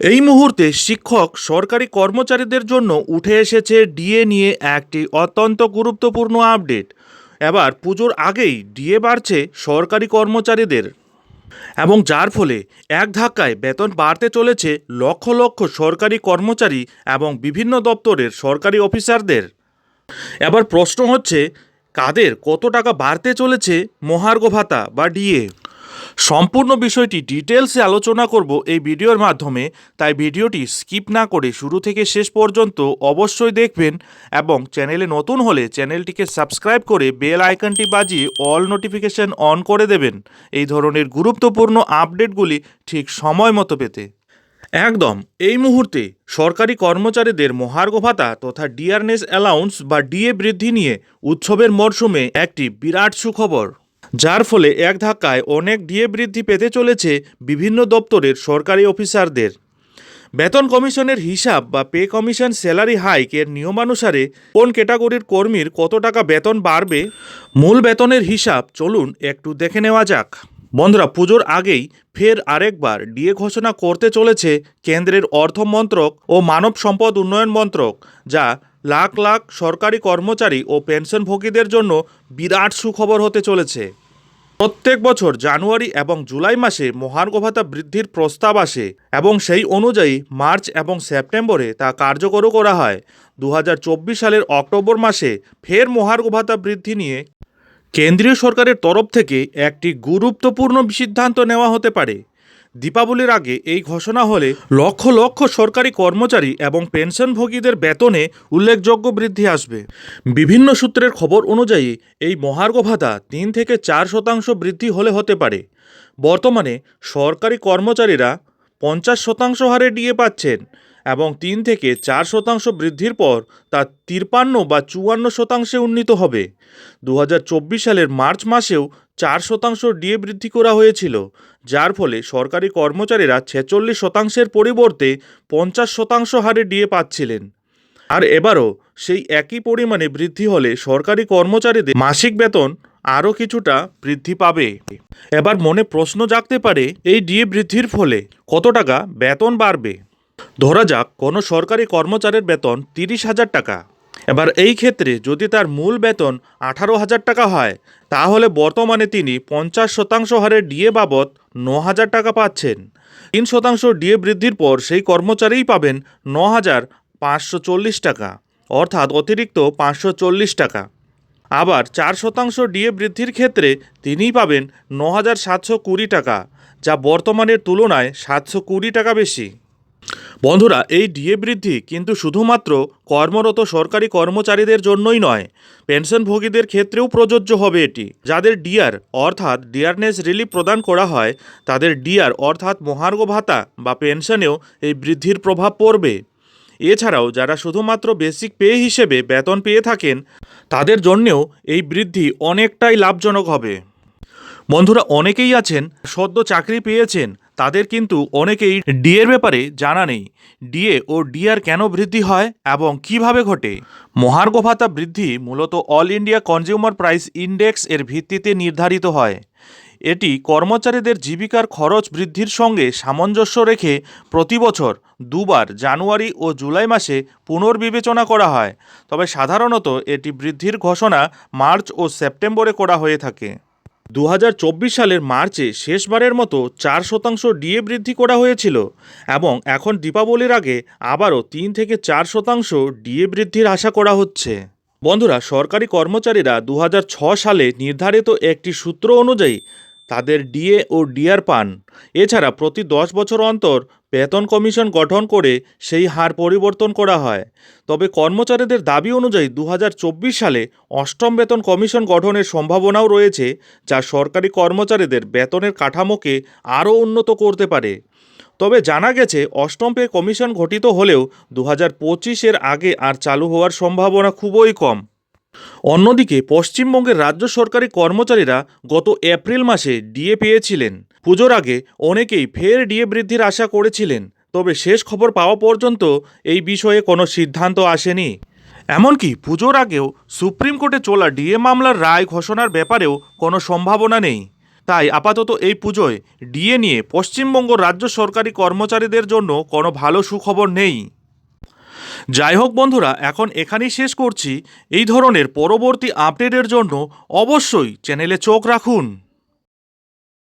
এই মুহূর্তে শিক্ষক, সরকারি কর্মচারীদের জন্য উঠে এসেছে ডিএ নিয়ে একটি অত্যন্ত গুরুত্বপূর্ণ আপডেট। এবার পুজোর আগেই ডিএ বাড়ছে সরকারি কর্মচারীদের। এবং যার ফলে এক ধাক্কায় বেতন বাড়তে চলেছে লক্ষ লক্ষ সরকারি কর্মচারী এবং বিভিন্ন দপ্তরের সরকারি অফিসারদের। এবার প্রশ্ন হচ্ছে, কাদের কত টাকা বাড়তে চলেছে মহার্ঘ ভাতা বা ডিএ? সম্পূর্ণ বিষয়টি ডিটেলসে আলোচনা করব এই ভিডিওর মাধ্যমে, তাই ভিডিওটি স্কিপ না করে শুরু থেকে শেষ পর্যন্ত অবশ্যই দেখবেন এবং চ্যানেলে নতুন হলে চ্যানেলটিকে সাবস্ক্রাইব করে বেল আইকনটি বাজিয়ে অল নোটিফিকেশন অন করে দেবেন। এই ধরনের গুরুত্বপূর্ণ আপডেটগুলি ঠিক সময় মতো পেতে। একদম, এই মুহূর্তে সরকারি কর্মচারীদের মহার্ঘ ভাতা তথা ডিয়ারনেস অ্যালাউন্স বা ডিএ বৃদ্ধি নিয়ে উৎসবের মরশুমে একটি বিরাট সুখবর। যার ফলে এক ধাক্কায় অনেক ডিএ বৃদ্ধি পেতে চলেছে বিভিন্ন দপ্তরের সরকারি অফিসারদের। বেতন কমিশনের হিসাব বা পে কমিশন স্যালারি হাইকের নিয়মানুসারে কোন ক্যাটাগরির কর্মীর কত টাকা বেতন বাড়বে? মূল বেতনের হিসাব চলুন একটু দেখে নেওয়া যাক। বন্ধুরা, পুজোর আগেই ফের আরেকবার ডিএ ঘোষণা করতে চলেছে কেন্দ্রের অর্থ মন্ত্রক ও মানব সম্পদ উন্নয়ন মন্ত্রক, যা লাখ লাখ সরকারি কর্মচারী ও পেনশনভোগীদের জন্য বিরাট সুখবর হতে চলেছে। প্রত্যেক বছর জানুয়ারি এবং জুলাই মাসে মহার্ঘ ভাতা বৃদ্ধির প্রস্তাব আসে এবং সেই অনুযায়ী মার্চ এবং সেপ্টেম্বরে তা কার্যকরও করা হয়। দু হাজার চব্বিশ সালের অক্টোবর মাসে ফের মহার্ঘ ভাতা বৃদ্ধি নিয়ে কেন্দ্রীয় সরকারের তরফ থেকে একটি গুরুত্বপূর্ণ সিদ্ধান্ত নেওয়া হতে পারে। দীপাবলির আগে এই ঘোষণা হলে লক্ষ লক্ষ সরকারি কর্মচারী এবং পেনশনভোগীদের বেতনে উল্লেখযোগ্য বৃদ্ধি আসবে। বিভিন্ন সূত্রের খবর অনুযায়ী এই মহার্ঘ ভাতা তিন থেকে চার শতাংশ বৃদ্ধি হলে হতে পারে। বর্তমানে সরকারি কর্মচারীরা পঞ্চাশ শতাংশ হারে ডিএ পাচ্ছেন এবং তিন থেকে চার শতাংশ বৃদ্ধির পর তা তিরপান্ন বা চুয়ান্ন শতাংশে উন্নীত হবে। দু হাজার চব্বিশ সালের মার্চ মাসেও চার শতাংশ ডিএ বৃদ্ধি করা হয়েছিল, যার ফলে সরকারি কর্মচারীরা ছেচল্লিশ শতাংশের পরিবর্তে পঞ্চাশ শতাংশ হারে ডিএ পাচ্ছিলেন। আর এবারও সেই একই পরিমাণে বৃদ্ধি হলে সরকারি কর্মচারীদের মাসিক বেতন আরও কিছুটা বৃদ্ধি পাবে। এবার মনে প্রশ্ন জাগতে পারে, এই ডিএ বৃদ্ধির ফলে কত টাকা বেতন বাড়বে? ধরা যাক, কোনো সরকারি কর্মচারীর বেতন তিরিশ হাজার টাকা। এবার এই ক্ষেত্রে যদি তার মূল বেতন আঠারো হাজার টাকা হয়, তাহলে বর্তমানে তিনি পঞ্চাশ শতাংশ হারে ডিএ বাবদ ন হাজার টাকা পাচ্ছেন। তিন শতাংশ ডিএ বৃদ্ধির পর সেই কর্মচারীই পাবেন ন হাজার পাঁচশো চল্লিশ টাকা, অর্থাৎ অতিরিক্ত পাঁচশো চল্লিশ টাকা। আবার চার শতাংশ ডিএ বৃদ্ধির ক্ষেত্রে তিনিই পাবেন ন হাজার সাতশো কুড়ি টাকা, যা বর্তমানের তুলনায় সাতশো কুড়ি টাকা বেশি। বন্ধুরা, এই ডিএ বৃদ্ধি কিন্তু শুধুমাত্র কর্মরত সরকারি কর্মচারীদের জন্যই নয়, পেনশনভোগীদের ক্ষেত্রেও প্রযোজ্য হবে এটি। যাদের ডিআর, অর্থাৎ ডিয়ারনেস রিলিফ প্রদান করা হয়, তাদের ডিআর, অর্থাৎ মহার্ঘ ভাতা বা পেনশনেও এই বৃদ্ধির প্রভাব পড়বে। এছাড়াও, যারা শুধুমাত্র বেসিক পে হিসেবে বেতন পেয়ে থাকেন, তাদের জন্যেও এই বৃদ্ধি অনেকটাই লাভজনক হবে। বন্ধুরা, অনেকেই আছেন, সদ্য চাকরি পেয়েছেন তাদের কিন্তু অনেকেই ডিএর ব্যাপারে জানা নেই। ডিএ ও ডিআর কেন বৃদ্ধি হয় এবং কীভাবে ঘটে? মহার্ঘ ভাতা বৃদ্ধি মূলত all India consumer price index এর ভিত্তিতে নির্ধারিত হয়। এটি কর্মচারীদের জীবিকার খরচ বৃদ্ধির সঙ্গে সামঞ্জস্য রেখে প্রতি বছর দুবার জানুয়ারি ও জুলাই মাসে পুনর্বিবেচনা করা হয়। তবে সাধারণত এটি বৃদ্ধির ঘোষণা মার্চ ও সেপ্টেম্বরে করা হয়ে থাকে। দু হাজার চব্বিশ সালের মার্চে শেষবারের মতো চার শতাংশ ডিএ বৃদ্ধি করা হয়েছিল এবং এখন দীপাবলির আগে আবারও তিন থেকে চার শতাংশ ডিএ বৃদ্ধির আশা করা হচ্ছে। বন্ধুরা, সরকারি কর্মচারীরা দু সালে নির্ধারিত একটি সূত্র অনুযায়ী তাদের ডিএ ও ডিআর পান। এছাড়া প্রতি দশ বছর অন্তর বেতন কমিশন গঠন করে সেই হার পরিবর্তন করা হয়। তবে কর্মচারীদের দাবি অনুযায়ী দু হাজার চব্বিশ সালে অষ্টম বেতন কমিশন গঠনের সম্ভাবনাও রয়েছে, যা সরকারি কর্মচারীদের বেতনের কাঠামোকে আরও উন্নত করতে পারে। তবে জানা গেছে, অষ্টম পে কমিশন গঠিত হলেও দু হাজার পঁচিশের আগে আর চালু হওয়ার সম্ভাবনা খুবই কম। অন্যদিকে পশ্চিমবঙ্গের রাজ্য সরকারি কর্মচারীরা গত এপ্রিল মাসে ডিএ পেয়েছিলেন। পুজোর আগে অনেকেই ফের ডিএ বৃদ্ধির আশা করেছিলেন, তবে শেষ খবর পাওয়া পর্যন্ত এই বিষয়ে কোনো সিদ্ধান্ত আসেনি। এমনকি পুজোর আগেও সুপ্রিম কোর্টে চলা ডিএ মামলার রায় ঘোষণার ব্যাপারেও কোনো সম্ভাবনা নেই। তাই আপাতত এই পুজোয় ডিএ নিয়ে পশ্চিমবঙ্গ রাজ্য সরকারি কর্মচারীদের জন্য কোনো ভালো সুখবর নেই। যাই হোক বন্ধুরা, এখন এখানেই শেষ করছি। এই ধরনের পরবর্তী আপডেটের জন্য অবশ্যই চ্যানেলে চোখ রাখুন।